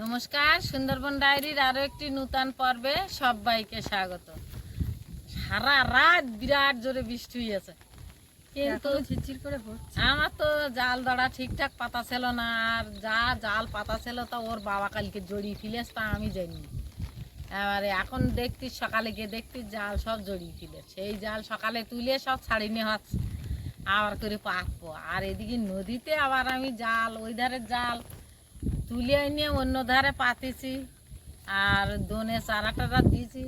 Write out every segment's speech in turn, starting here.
নমস্কার সুন্দরবন ডায়েরির আরও একটি নূতন পর্বে সবাইকে স্বাগত। সারা রাত বিরাট জোরে বৃষ্টি হয়েছে কিন্তু আমার তো জাল দড়া ঠিকঠাক পাতা ছিল না আর যা জাল পাতা ছিল তা ওর বাবা কালকে জড়িয়ে ফেলেস তা আমি জানি এবারে এখন দেখতি সকালে গিয়ে দেখতি জাল সব জড়িয়ে ফেলে সেই জাল সকালে তুলে সব ছাড়ি নেওয়া হচ্ছে আবার করে পাতবো আর এদিকে নদীতে আবার আমি জাল ওই ধারে জাল তুলে নিয়ে অন্য ধারে পাতেছি আর দোনে চারা টারা দিয়েছি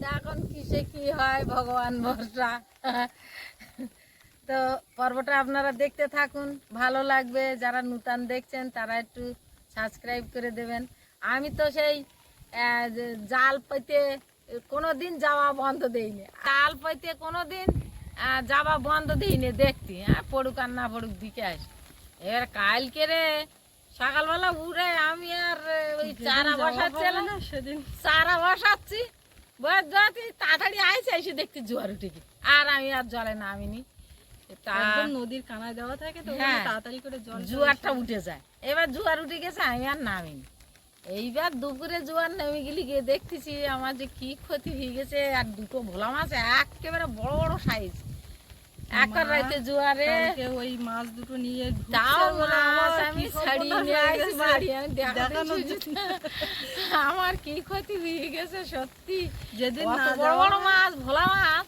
তা এখন কিসে কি হয় ভগবান ভরসা? তো পর্বটা আপনারা দেখতে থাকুন, ভালো লাগবে। যারা নূতন দেখছেন, তারা একটু সাবস্ক্রাইব করে দেবেন। আমি তো সেই জাল পাইতে কোনো দিন যাওয়া বন্ধ দেইনি। জাল পাইতে কোনো দিন যাওয়া বন্ধ দিইনি দেখতি। হ্যাঁ পড়ুক আর না পড়ুক, দিকে আস। এবার কালকে রে সকালবেলা উড়ে আমি আর ওই চারা বসাচ্ছিলাম সেদিন। চারা বসাচ্ছি। বস যাতে তাড়াতাড়ি আইসে এসে দেখতে জোয়ার উঠে গেছে। আর আমি আর জলে নামিনি। নদীর কানায় দেওয়া থাকে তো হ্যাঁ। তাড়াতাড়ি করে জল জোয়ারটা উঠে যায়। এবার জোয়ার উঠে গেছে আমি আর নামিনি। এইবার দুপুরে জোয়ার নেমে গেলি গিয়ে দেখতেছি আমার যে কি ক্ষতি হয়ে গেছে আর দুটো ভোলা মাছ একেবারে বড় বড় সাইজ একবার মা, রাইতে জোয়ারে। ওই মাছ দুটো নিয়ে তাও মাছ আমার আমি ছাড়িয়ে নিয়ে আসি বাড়ি আমি দেখানোর আমার কি ক্ষতি হয়ে গেছে সত্যি। যেদিন না বড় বড় মাছ ভোলা মাছ।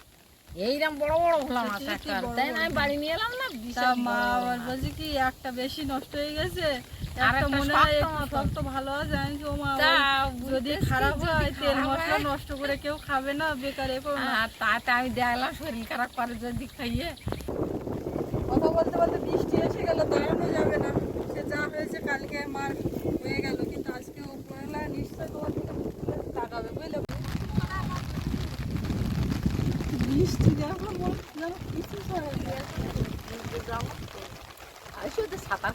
এইরকম বড় বড় একবার বড় তাই না? আমি বাড়ি নিয়ে এলাম না তা মা আবার বলছে কি একটা বেশি নষ্ট হয়ে গেছে। একটা একটা মনে হয় শক্ত একটু মতো। শক্ত ভালো আছে। আমি বলছি, মা যদি খারাপ হয় তেল মশলা নষ্ট করে কেউ খাবে না বেকার এ করো না। তাতে আমি দেখলাম শরীর খারাপ করে যদি খাইয়ে। কথা বলতে বলতে বৃষ্টি এসে গেল দাঁড়ানো যাবে না। সে যা হয়েছে কালকে মার হয়ে গেল কিন্তু আজকে উপরবেলা নিশ্চয় তোমার দিকে তাকাবে বুঝলে? সাঁতার।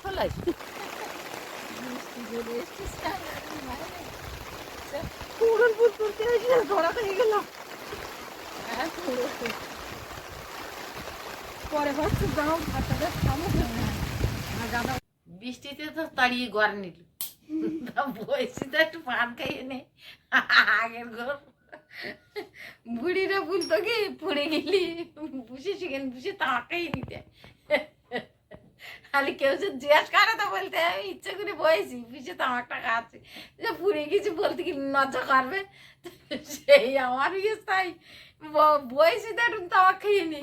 পুরন পুর করতে এসে ধরা হয়ে গেল। পরে হচ্ছে যাও ভাতটা খাব। আর গাদা বৃষ্টিতে তো তাড়িয়ে ঘর নিল। বয়সি তো একটু পান খাইয়ে নে। আগের ঘর। বুড়িরা বলতো কি পড়ে গেলি। বুঝে সেখান বুঝে খাইয়ে নিতে খালি কেউ যে জিজ্ঞাসা করে তো বলতে আমি ইচ্ছে করে বয়েছি বুঝে তামাকটা খাচ্ছি। যে পুড়ে গেছি বলতে কি লজ্জা করবে। সেই আমার ইয়ে তাই? বয়েছি তো একটু তামাক খাইয়ে নি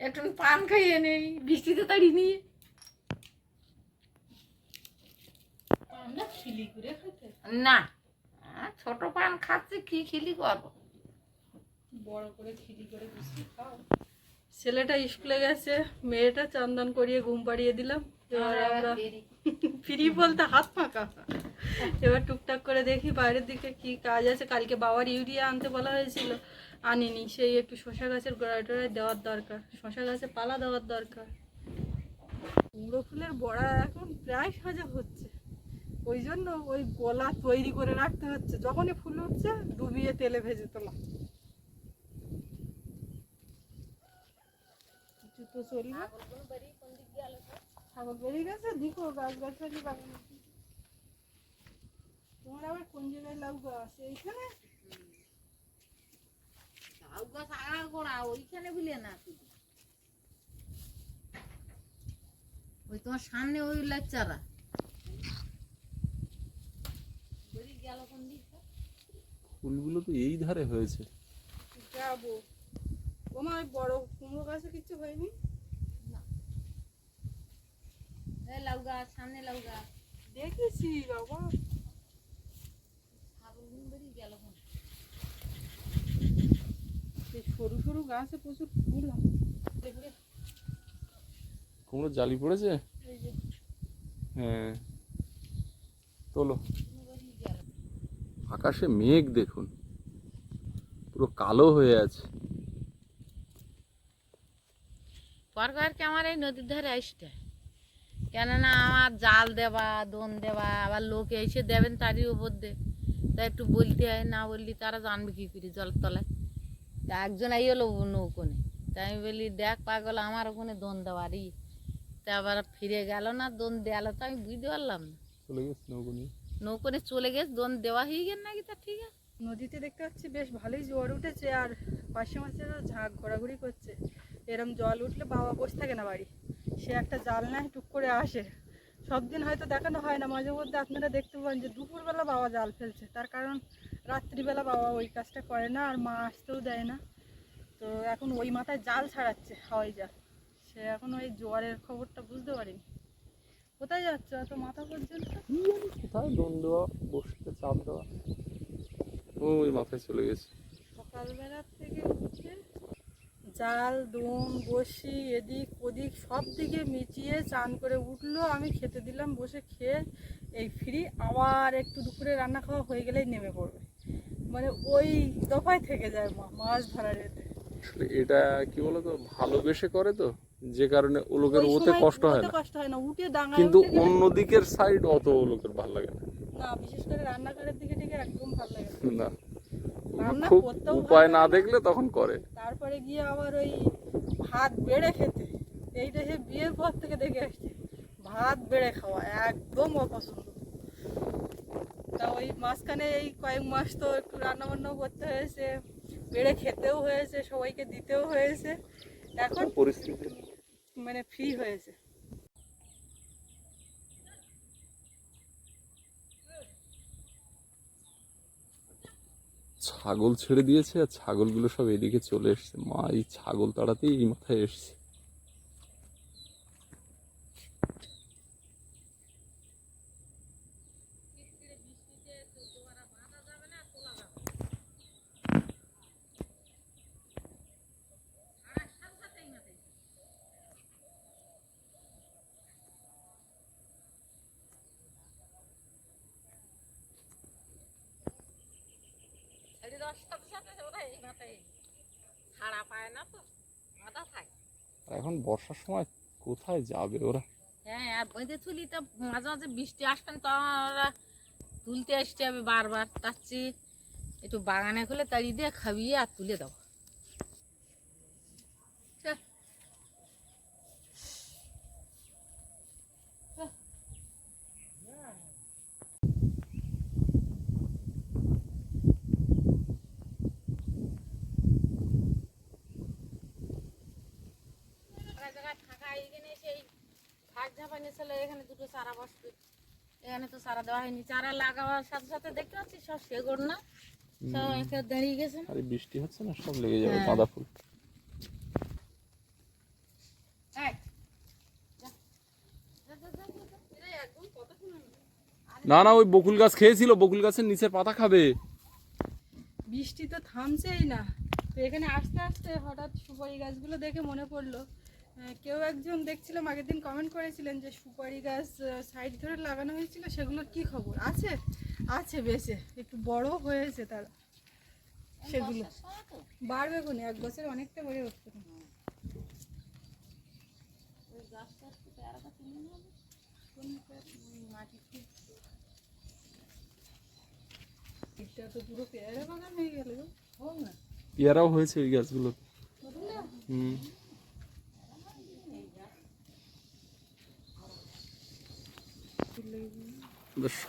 একটু পান খাইয়ে নেই বৃষ্টিতে তাড়ি নিয়ে। না ছোট পান খাচ্ছি কি খিলি করব? বড় করে খিলি করে বুঝতে খাও। ছেলেটা স্কুলে গেছে মেয়েটা চন্দন করিয়ে ঘুম পাড়িয়ে দিলাম। এবার আমরা ফ্রি বলতে হাত ফাঁকা। এবার টুকটাক করে দেখি বাইরের দিকে কি কাজ আছে। কালকে বাবার ইউরিয়া আনতে বলা হয়েছিল আনিনি। সেই একটু শশা গাছের গোড়ায় টোড়ায় দেওয়ার দরকার। শশা গাছে পালা দেওয়ার দরকার। কুমড়ো ফুলের বড়া এখন প্রায় সাজা হচ্ছে। ওই জন্য ওই গোলা তৈরি করে রাখতে হচ্ছে। যখনই ফুল উঠছে ডুবিয়ে তেলে ভেজে তোলা কিছু তো চলবে। ছাগল বেরিয়ে গেছে দেখো গাছ গাছালি বাগানে। তোমার আবার কোন জায়গায় লাউ গাছ? এইখানে? লাউ গাছ আগা গোড়া ওইখানে বুঝলে না ওই তোমার সামনে ওই কোন দিকটা ফুলগুলো তো এই ধারে হয়েছে। যাব। তোমার বড় কুমড়ো গাছে কিছু হয়নি এই লাউ গাছ সামনে লাউ গাছ। দেখেছি বাবা। গেল সরু সরু গাছে প্রচুর ফুল কুমড়ো জালি পড়েছে? হ্যাঁ। তোলো। আকাশে মেঘ দেখুন। পুরো কালো হয়ে আছে। সরকারকে আমার এই নদীর ধারে আসতে। কেননা আমার জাল দেওয়া দোন দেওয়া আবার লোক এসে দেবেন তারই উপর দে তা একটু বলতে হয় না বললি তারা জানবে কি করে জলের তলায়। তা একজন এই হলো নৌকোনে তাই আমি বলি দেখ পাগল আমার ওখানে দোন দেওয়ারই তা আবার ফিরে গেল না দোন দেয়ালো তো আমি বুঝতে পারলাম না। চলে গেছে নৌকো নিয়ে? চলে গেছে দোন দেওয়া হয়ে গেল নাকি? তা ঠিক আছে। নদীতে দেখতে পাচ্ছি বেশ ভালোই জোয়ার উঠেছে আর পাশে মাছেরও ঝাঁক ঘোরাঘুরি করছে। এরম জল উঠলে বাবা বসে থাকে না বাড়ি। সে একটা জাল নেয় টুক করে আসে। সব দিন হয়তো দেখানো হয় না মাঝে মধ্যে আপনারা দেখতে পান যে দুপুরবেলা বাবা জাল ফেলছে। তার কারণ রাত্রিবেলা বাবা ওই কাজটা করে না আর মা আসতেও দেয় না। তো এখন ওই মাথায় জাল ছাড়াচ্ছে হাওয়াই জাল। সে এখন ওই জোয়ারের খবরটা বুঝতে পারিনি। কোথায় যাচ্ছে অত মাথা পর্যন্ত? কোথায় দেওয়া বসতে চাপ দেওয়া। ওই মাথায় চলে গেছে। সকালবেলার থেকে উঠে জাল দোন বসি এদিক ওদিক সব দিকে মিচিয়ে চান করে উঠল। আমি খেতে দিলাম বসে খেয়ে এই ফ্রি। আবার একটু দুপুরে রান্না খাওয়া হয়ে গেলেই নেমে পড়বে। মানে ওই দফায় থেকে যায় মা মাছ ধরার এতে। এটা কি বলতো ভালোবেসে করে তো যে কারণে ও লোকের ওতে কষ্ট হয় না। কষ্ট হয় না উঠে ডাঙায় কিন্তু অন্য দিকের সাইড অত ও লোকের ভালো লাগে না। না বিশেষ করে রান্নাঘরের দিকে ঠিক একদম ভালো লাগে না। খুব উপায় না দেখলে তখন করে। তারপরে গিয়ে আবার ওই ভাত বেড়ে খেতে। এইটা সে বিয়ের পর থেকে দেখে আসছে। ভাত বেড়ে খাওয়া একদম অপছন্দ। তা ওই মাঝখানে এই কয়েক মাস তো একটু রান্না বান্নাও করতে হয়েছে বেড়ে খেতেও হয়েছে সবাইকে দিতেও হয়েছে। এখন পরিস্থিতি? মানে ফ্রি হয়েছে। ছাগল ছেড়ে দিয়েছে আর ছাগলগুলো সব এদিকে চলে এসছে। মা, এই ছাগল তাড়াতেই এই মাথায় এসছে ছেড়ে দেওয়ার সাথে সাথে ওরা এই মাথায় ছাড়া পায় না তো মাথা থাকে আর এখন বর্ষার সময় কোথায় যাবে ওরা? হ্যাঁ আর বেঁধে তুলি তো মাঝে মাঝে বৃষ্টি আসবেন তো ওরা তুলতে আসতে হবে বারবার। তার চেয়ে একটু বাগানে খুলে তাড়িয়ে দিয়ে খাবিয়ে আর তুলে দাও একটা জায়গায় ফাঁকা এখানে সেই এখানে দুটো চারা বসবে। এখানে তো চারা দেওয়া হয়নি। চারা লাগাবার সাথে সাথে দেখতে পাচ্ছি সব না। সব একে দাঁড়িয়ে গেছে। আরে বৃষ্টি হচ্ছে না সব লেগে যাবে হ্যাঁ। গাঁদা ফুল। না। না ওই বকুল গাছ খেয়েছিল বকুল গাছের নিচের পাতা খাবে। বৃষ্টি তো থামছেই না। তো এখানে আস্তে আস্তে হঠাৎ সুপারি গাছগুলো দেখে মনে পড়ল কেউ একজন দেখছিলাম আগের দিন কমেন্ট করেছিলেন যে সুপারি গাছ সাইড ধরে লাগানো হয়েছিল সেগুলোর কি খবর? আছে আছে বেশে একটু বড় হয়েছে তারা। সেগুলো। বাড়বে কোনে? এক বছর অনেকটা বেড়ে উঠতে পারে। ওই গাছটা একটু পেয়ারাটা তুলে নিয়ে যাবে। কোনটা? ওই মাটি খুব এটা তো পুরো পেয়ারা বাগান হয়ে গেল গো। হোক না। পেয়ারাও হয়েছে ওই গাছগুলো হুম ওদের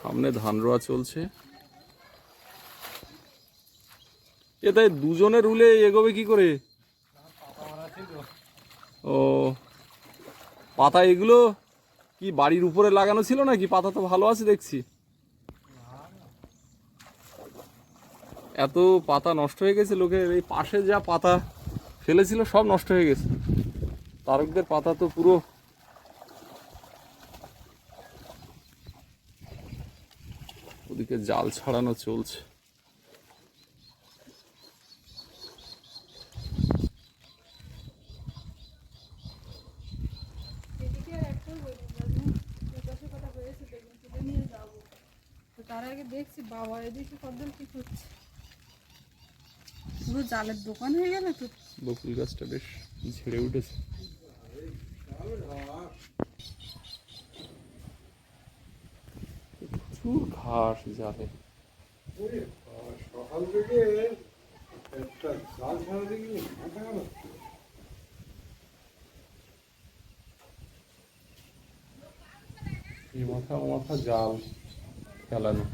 সামনে ধান রোয়া চলছে। এ তাই দুজনে রুলে এগোবে কি করে? ও, পাতা এগুলো কি বাড়ির উপরে লাগানো ছিল নাকি? পাতা তো ভালো আছে দেখছি। এত পাতা নষ্ট হয়ে গেছে লোকের, এই পাশে যা পাতা ফেলেছিল সব নষ্ট হয়ে গেছে। তারকদের পাতা তো পুরো ওদিকে জাল ছাড়ানো চলছে। তার আগে দেখছি বাবা এদিকে কদ্দূর কি করছে। পুরো জালের দোকান হয়ে গেল তো। বকুল গাছটা বেশ ঝেড়ে উঠেছে। প্রচুর ঘাস জালে। সকাল থেকে একটা জাল ছাড়া দেখি মাথা গেল। এই মাথা মাথা জাল ফেলানো।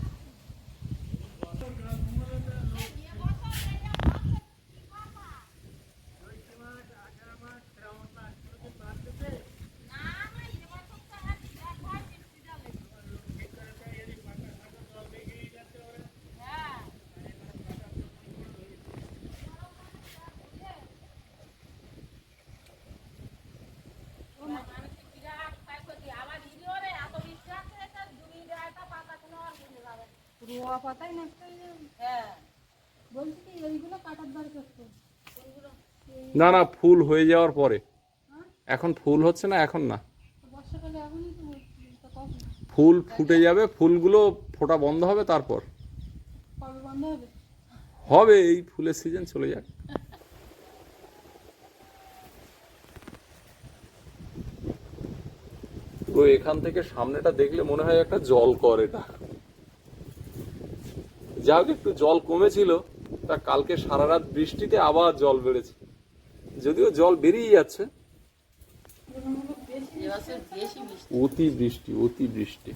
পাতাই নষ্ট হয়ে যাবে হ্যাঁ। বলছি কি এইগুলো কাটার দরকার তো না না ফুল হয়ে যাওয়ার পরে। এখন ফুল হচ্ছে না এখন না। ফুল ফুটে যাবে ফুলগুলো ফোটা বন্ধ হবে তারপর। হবে? হবে এই ফুলের সিজন চলে যাক। তো এখান থেকে সামনেটা দেখলে মনে হয় একটা জল কর এটা। যাক, একটু জল কমেছিল। তা কালকে সারা রাত বৃষ্টিতে আবার জল বেড়েছে। যদিও জল বেরিয়ে যাচ্ছে। অতি বৃষ্টি অতি বৃষ্টি।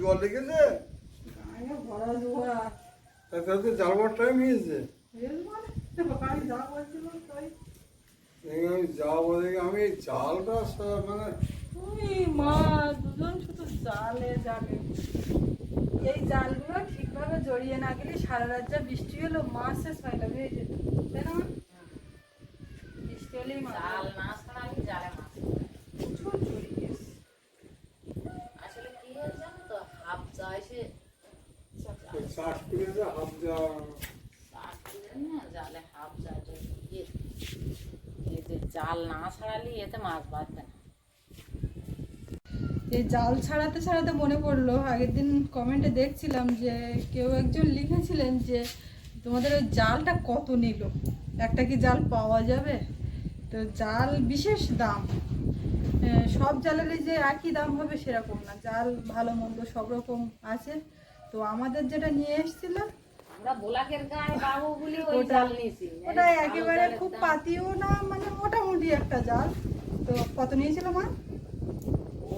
জল লেগেছে? আমি যা তাই আমি যা জালটা মানে তুমি মা দুজন শুধু জালে যাবে। এই জালগুলো ঠিকভাবে জড়িয়ে না গেলে সারা রাত যা বৃষ্টি হলো মাছ শেষ হয় যেত। তাই না বৃষ্টি হলেই জাল না ছাড়ালে জালে মাছ প্রচুর জড়িয়ে গেছে। আসলে কি হয়েছে জানো তো হাফ যা এসে না জালে হাফ যা এই যে জাল না ছাড়ালে এতে মাছ বাঁধবে না। এই জাল ছাড়াতে ছাড়াতে মনে পড়ল। আগের দিন কমেন্টে দেখছিলাম যে কেউ একজন লিখেছিলেন যে তোমাদের ওই জালটা কত নিল? একটা কি জাল পাওয়া যাবে? তো জাল বিশেষ দাম। সব জালেরই যে একই দাম হবে সেরকম না। জাল ভালো মন্দ সব রকম আছে। তো আমাদের যেটা নিয়ে এসেছিল ওটা- একেবারে খুব পাতিও না মানে মোটামুটি একটা জাল। তো কত নিয়েছিল মা?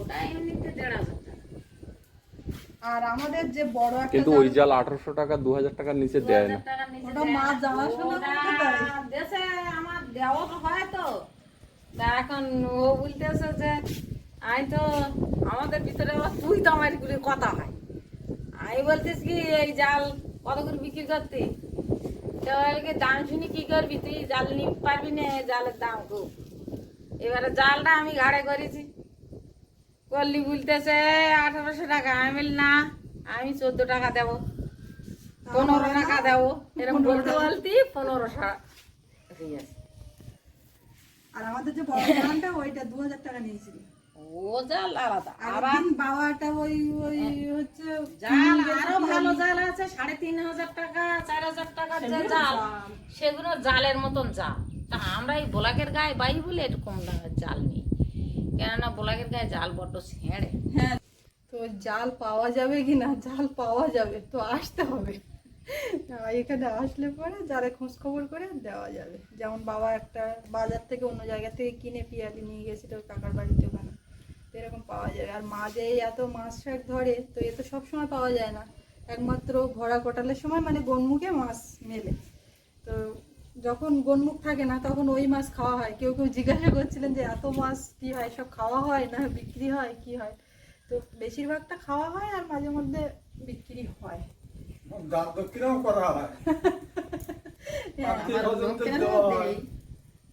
ওটা এমনিতে দেড় হাজার আর আমাদের যে বড় একটা কিন্তু জাল- ওই জাল আঠারোশো টাকা দু হাজার টাকার নিচে দেয় না। ওটা মা না। জানাশোনা ওটা করতে পারে। দেশে আমার দেওয়া তো হয় তো। তা এখন ও বলতেছে যে আমি তো আমাদের ভিতরে আবার তুই তো আমার গুলি কথা হয়। আমি বলতেছি কি এই জাল কত করে বিক্রি করতে? তো বলে দাম শুনি কি করবি তুই? জাল নিতে পারবি না জালের দাম খুব। এবারে জালটা আমি ঘাড়ে করেছি। করলি বলতেছে আঠারোশো টাকা আমি না আমি চোদ্দ টাকা দেবো। পনেরো টাকা দেবো। এরকম বলতে বলতে পনেরোশো আর আমাদের যে বড় জালটা ওইটা দু হাজার টাকা নিয়েছিল। ও জাল আলাদা। আর আবার বাবাটা ওই ওই হচ্ছে জাল আরও ভালো জাল আছে সাড়ে তিন হাজার টাকা চার হাজার টাকার যে জাল। সেগুলো জালের মতন জাল। তা আমরা এই বোলাকের গায়ে বাই বলে একটু কম দামের জাল নিই। কেননা বোলাকের গায়ে জাল বড্ড ছেঁড়ে। হ্যাঁ তো জাল পাওয়া যাবে কি না? জাল পাওয়া যাবে, তো আসতে হবে। এখানে আসলে পরে যারা খোঁজ খবর করে দেওয়া যাবে। যেমন বাবা একটা বাজার থেকে অন্য জায়গা থেকে কিনে পিয়ালি নিয়ে গেছিল কাকার বাড়িতে ওখানে। তো এরকম পাওয়া যাবে। আর মাঝে এত মাছ শাক ধরে, তো এ তো সবসময় পাওয়া যায় না। একমাত্র ভরা কোটালের সময় মানে গনমুখে মাছ মেলে। তো যখন গনমুখ থাকে না তখন ওই মাছ খাওয়া হয়। কেউ কেউ জিজ্ঞাসা করছিলেন যে এত মাছ কি হয়? সব খাওয়া হয় না? বিক্রি হয়? কি হয়? তো বেশিরভাগটা খাওয়া হয় আর মাঝে মধ্যে বিক্রি হয়। দাঁত দক্ষিণাও করা হয়।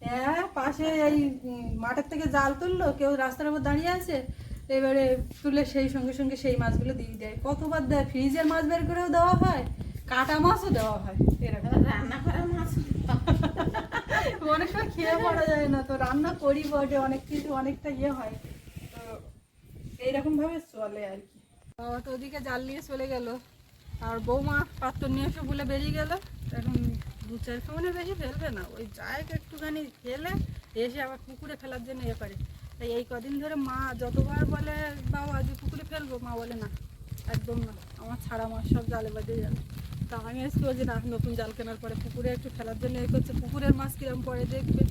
হ্যাঁ পাশে এই মাঠের থেকে জাল তুললো কেউ রাস্তার উপর দাঁড়িয়ে আছে এবারে তুলে সেই সঙ্গে সঙ্গে সেই মাছগুলো দিয়ে দেয়। কতবার দেয়? ফ্রিজের মাছ বের করেও দেওয়া হয়। কাটা মাছও দেওয়া হয়। এরকম। রান্না করা মাছ অনেক সময় খেয়ে পড়া যায় না তো রান্না করি বটে অনেক কিছু অনেকটা ইয়ে হয়। তো এইরকম ভাবে চলে আর কি। তো ওদিকে জাল নিয়ে চলে গেল। আর বৌমা পাত্র নিয়ে এসে বলে বেরিয়ে গেল। এখন দু চার ফোনের বেশি ফেলবে না। ওই জায়গা একটুখানি ফেলে এসে আবার পুকুরে ফেলার জন্য ইয়ে করে। তাই এই কদিন ধরে মা যতবার বলে বাবা যে পুকুরে ফেলব মা বলে না একদম না। আমার ছাড়া মাছ সব জালে বাজে যাবে। তা আমি আজকে বলছি না নতুন জাল কেনার পরে পুকুরে একটু ফেলার জন্য এ করছে। পুকুরের মাছ কিরম পরে দেখবে?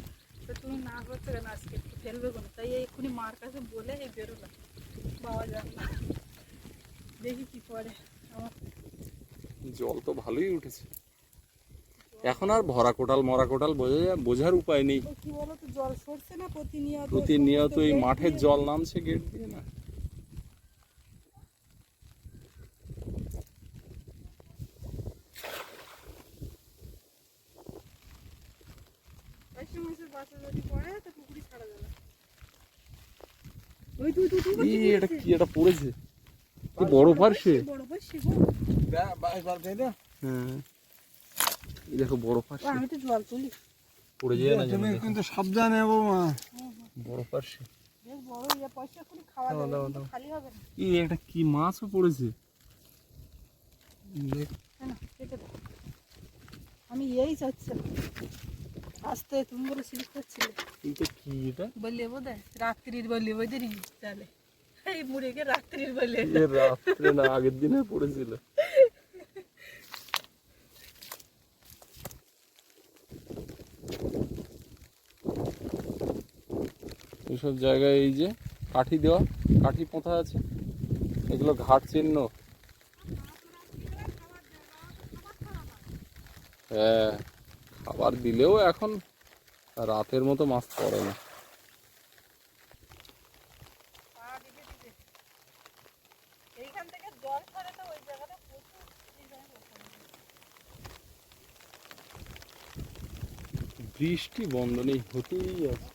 তো তুমি না করছ কেন? আজকে একটু ফেলবে কোনো? তাই এক্ষুনি মার কাছে বলে এই বেরোলাম পাওয়া যায় না। দেখি কি করে আমার জল তো ভালোই উঠেছে। এখন আর ভরা কোটাল মরা কোটাল বোঝা বোঝার উপায় নেই। কি বলো তো জল সরছে না প্রতিনিয়ত? প্রতিনিয়ত এই মাঠের জল নামছে গেট দিয়ে না দিয়ে পার্শে মাছের বাচ্চা যদি পড়ে তো পুকুরি ছাড়া যাবে ওই তুই তুই তুই ই এটা কি এটা পড়েছে। কি বড় পারছে বড় পার্শে গো হ্যাঁ। এই দেখো বড় পারছে আমি তো জল তুলি। পড়ে যায় না তুমি কিন্তু সাবধানে বৌমা বড় পারছে বড় ইয়ে পয়সা করে খাওয়া দাও, যাবে দাও, কিন্তু দাও। খালি হবে না। ই একটা কি মাছও পড়েছে? দেখ। আমি এই চাচ্ছিলাম আসতে তুমি বলে করছিলে। কি এটা? বললে বোধ রাত্রির বললে বোধ তাহলে। এই মুড়েকে রাত্রির বললে এ রাত্রে না, আগের দিনে পড়েছিল। এইসব জায়গায় এই যে কাঠি দেওয়া, কাঠি পোঁতা আছে। এগুলো ঘাট চিহ্ন। হ্যাঁ খাবার দিলেও এখন রাতের মতো মাছ পড়ে না এইখান থেকে জল ছাড়ে তো ওই জায়গাটা প্রচুর এই জায়গাটা ওখানে। বৃষ্টি বন্ধ নেই হতেই আছে।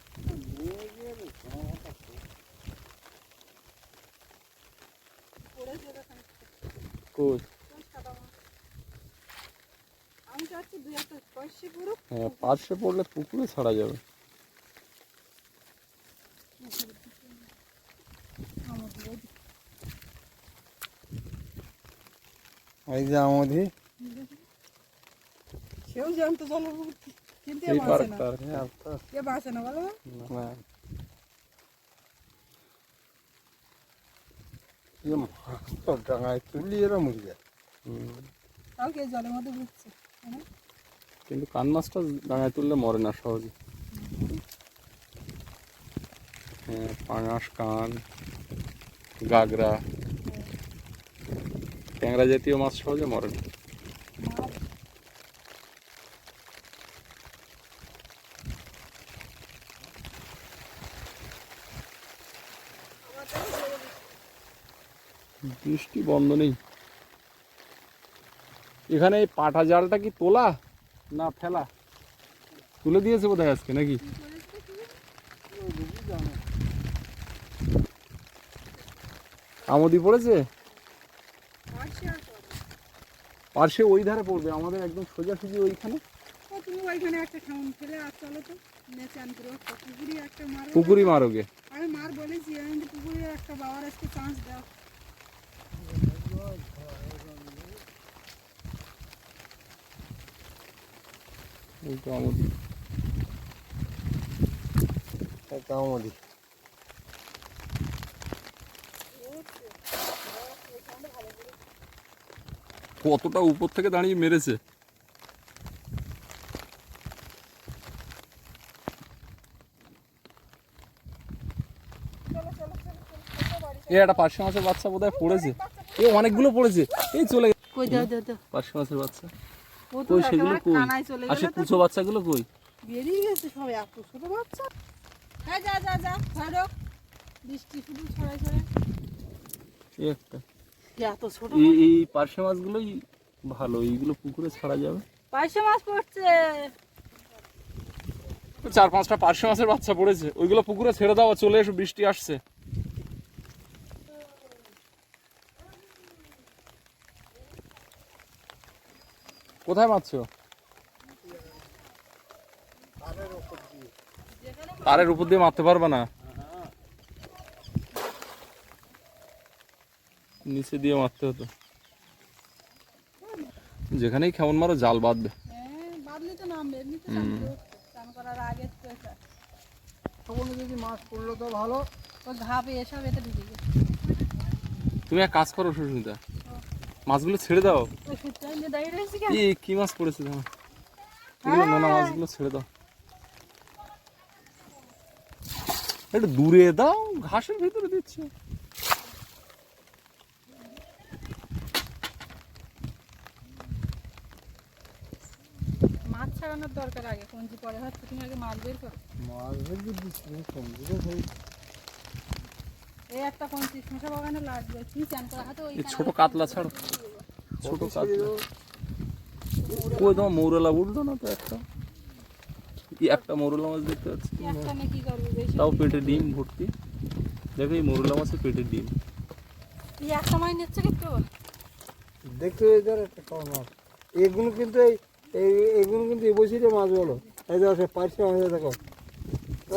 হ্যাঁ পার্শ্বে পড়লে পুকুরে ছাড়া যাবে। এই যে আমাদের সেও জানতো জলের কিন্তু এ এই বাঁচে না। পার্কটা এ বাঁচে না বলো। না। ডাঙায় তুললি এরা মরে যায়। হুম। জলের মধ্যে ঘুরছে কিন্তু কান মাছটা ডাঙায় তুললে মরে না সহজে। হ্যাঁ পাঙাশ কান গাগরা ট্যাংরা জাতীয় মাছ সহজে মরে না। বৃষ্টি বন্ধ নেই এখানে এই পাটা জালটা কি তোলা না ফেলা? তুলে দিয়েছে বোধহয় আজকে নাকি? আমদি পড়েছে। পার্শ্বে ওই ধারে পড়বে আমাদের একদম সোজাসুজি ওইখানে। তুমি ওইখানে একটা খাউন ফেলে আর চলো তো নেচান করে একটা পুকুরি একটা মারো। পুকুরি মারোগে। আমি মার বলেছি আমি কিন্তু একটা বাবার আজকে চান্স দাও। তো আমদি। কতটা উপর থেকে দাঁড়িয়ে মেরেছে? এ একটা পার্শ্ব মাছের বাচ্চা বোধহয় পড়েছে। এ অনেকগুলো পড়েছে। এই চলে গেছে। কই দাও দাও দাও পার্শ্ব মাছের বাচ্চা। কই সেগুলো কই? কানায় চলে আর সে কুচো বাচ্চাগুলো কই? বেরিয়ে গেছে সব এত ছোট বাচ্চা। হ্যাঁ যা যা যা ছাড়ো। বৃষ্টি শুধু ছড়াই ছড়াই একটা। এত ছোট এই এই পার্শ্ব মাছগুলোই ভালো এইগুলো পুকুরে ছাড়া যাবে। পয়সা মাছ পড়ছে। চার পাঁচটা পার্শে মাছের বাচ্চা পড়েছে। ওইগুলো পুকুরে ছেড়ে দাও চলে এসো বৃষ্টি আসছে। কোথায় মারছো তারের উপর দিয়ে মারতে পারবে না? নিচে দিয়ে মারতে হতো। যেখানেই কেমন মারো জাল বাঁধবে। হ্যাঁ তুমি এক কাজ করো সুস্মিতা। মাছগুলো ছেড়ে দাও। কি মাছ পড়েছে হ্যাঁ। নোনা মাছগুলো ছেড়ে দাও। একটু দূরে দাও ঘাসের ভিতরে দিচ্ছে। মাছ ছাড়ানোর দরকার আগে কঞ্জি পরে। হয় তুমি আগে মাছ বের করো। মাছ বের দিচ্ছি কঞ্জি তো ছোট কাতলা ছাড়ো। ছোট কাতলা। ওই তোমার মৌরলা উঠল না তো একটা? এই একটা মৌরলা মাছ দেখতে পাচ্ছি। একটা নিয়ে কি করবে বেশি? তাও পেটে ডিম ভর্তি। দেখো এই মৌরলা মাছের পেটে ডিম। এই দেখতে একটা খাওয়া মাছ। এগুলো কিন্তু এই এই- এগুলো কিন্তু এবছরই মাছ বলো। এই দেখো সে মাছ দেখো।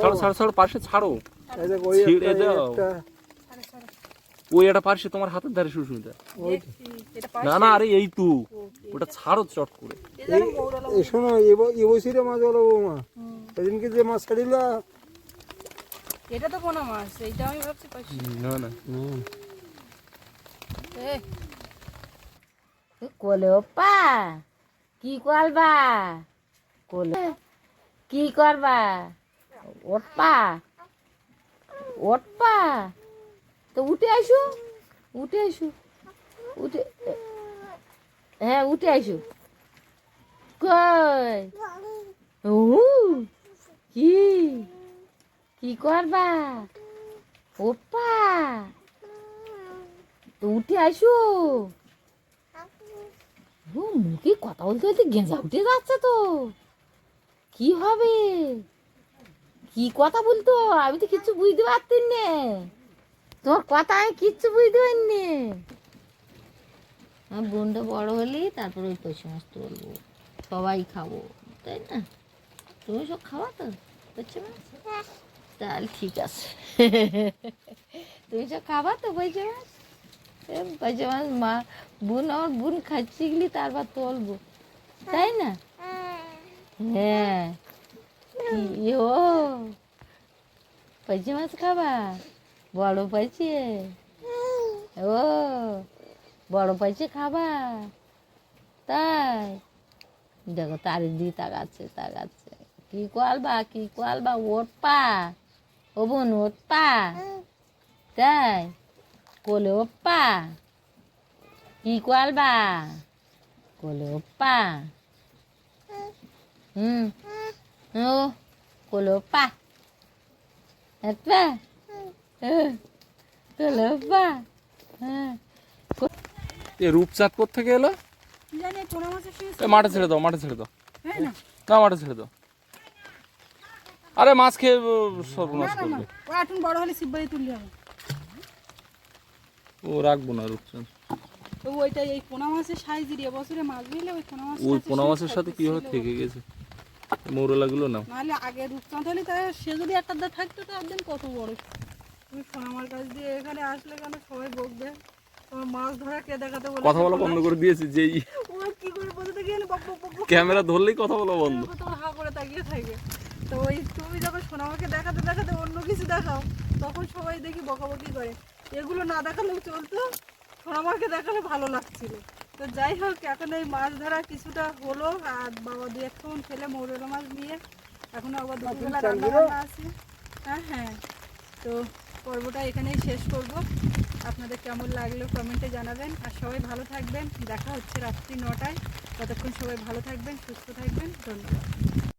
ছাড়ো ছাড়ো ছাড়ো পাশে ছাড়ো। এই দেখো ওই একটা এই দাও। একটা সাড়ে সাড়ে ওই একটা পাশে তোমার হাতের ধারে সুস্মিতা না না আরে এই তো। ওটা ছাড়ো চট করে। শোনো মাছ বলো বৌমা। সেদিনকে যে মাছ ছাড়িলা এটা তো পোনা মাছ এইটা আমি ভাবছি না না। কোলে ওপা কি করবা? কোলে কি করবা? ওটপা ওটপা তো উঠে আসো। উঠে আসো। উঠে হ্যাঁ উঠে আসো। কই? ও, কি? কি করবা? ওপা তো উঠে আসো। ও, মুখে কথা বলতে বলতে গেঁজা উঠে যাচ্ছে তো। কি হবে? কি কথা বলতো? আমি তো কিচ্ছু বুঝতে পারছি না। তোমার কথা আমি কিচ্ছু বুঝতে পারিনি। আমার বোনটা বড় হলেই তারপর ওই পয়সা মাছ তুলবো সবাই খাব, তাই না? তুমি সব খাওয়া তো? পয়সা মাছ তাহলে ঠিক আছে। তুমি সব খাবা তো পয়সা মাছ? পয়সা মাছ, মা, বোন, আমার বোন খাচ্ছি গেলি, তারপর তুলবো। তাই না? হ্যাঁ। ও পয়সা মাছ খাবা? বড় পাইছে? ও, বড় পাইছে খাবা তাই? দেখো, তার দিয়ে তাকাচ্ছে তাকাচ্ছে। কি কোয়ালবা কি কোয়ালবা ওট পা। ও বোন ওট পা। তাই? কোলে ওপ্পা কি কোয়ালবা কোলে ওপ্পা হুম। ও, কোলে কোলে ওপ্পা হ্যাঁ এ রূপচাঁদ থেকে এলো? মাঠে ছেড়ে দাও মাঠে ছেড়ে দাও। হ্যাঁ না। না মাঠে ছেড়ে দাও। আরে মাছ খেয়ে সর্বনাশ করবে। ও বড় হলে তুললে হবে। ও রাখব না রূপচাঁদ। তো ওইটা এই পোনা মাছের সাইজ দিয়ে বছরে মাছ নিলে ওই পোনা মাছ ওই পোনা মাছের সাথে কীভাবে থেকে গেছে। মৌরলাগুলো নাও। নাহলে আগে রূপচাঁদ হলে তাহলে সে যদি একটা দা থাকতো তো একদিন কত বড়। তুমি সোনামার কাছ দিয়ে এখানে আসলে কেন সবাই বকবে? তোমার মাছ ধরা কে দেখাতে বলে কথা বলা বন্ধ করে দিয়েছি যেই ও কি করে বলতে গেলে বক বক বক বক। ক্যামেরা ধরলেই কথা বলা বন্ধ। তো হা করে তাকিয়ে থাকে। তো ওই তুমি যখন সোনামাকে দেখাতে দেখাতে অন্য কিছু দেখাও তখন সবাই দেখি বকাবকি করে। এগুলো না দেখালেও চলতো সোনামাকে দেখালে ভালো লাগছিল। তো যাই হোক এখন এই মাছ ধরা কিছুটা হলো আর বাবা দু এক ফোন ফেলে মৌরলা মাছ নিয়ে। এখন আবার দুপুরবেলা রান্না বান্না আছে। হ্যাঁ হ্যাঁ। তো পর্বটা এখানেই শেষ করব। আপনাদের কেমন লাগল কমেন্টে জানাবেন। আর সবাই ভালো থাকবেন। দেখা হচ্ছে রাত্রি নটায়। ততক্ষণ সবাই ভালো থাকবেন, সুস্থ থাকবেন। ধন্যবাদ।